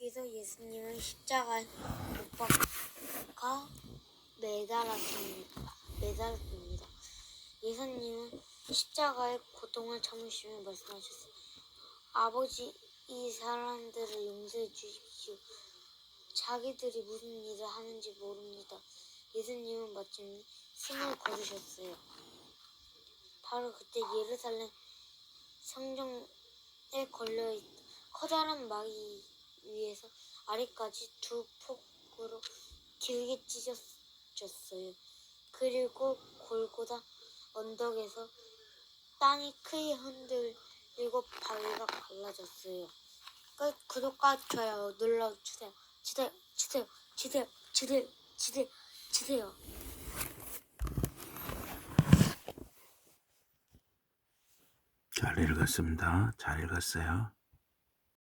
여기서 예수님은 십자가에 못 박아 매달았습니다. 매달았습니다. 예수님은 십자가의 고통을 참으시며 말씀하셨어요. 아버지, 이 사람들을 용서해 주십시오. 자기들이 무슨 일을 하는지 모릅니다. 예수님은 마침내 숨을 거두셨어요. 바로 그때 예루살렘 성정에 걸려 있 커다란 마귀 위에서 아래까지 두 폭으로 길게 찢어졌어요. 그리고 골고다 언덕에서 땅이 크게 흔들리고 바위가 갈라졌어요. 끝 구독과 좋아요 눌러주세요. 주세요, 주세요, 주세요, 주세요, 주세요, 주세요. 잘 읽었습니다. 잘 읽었어요.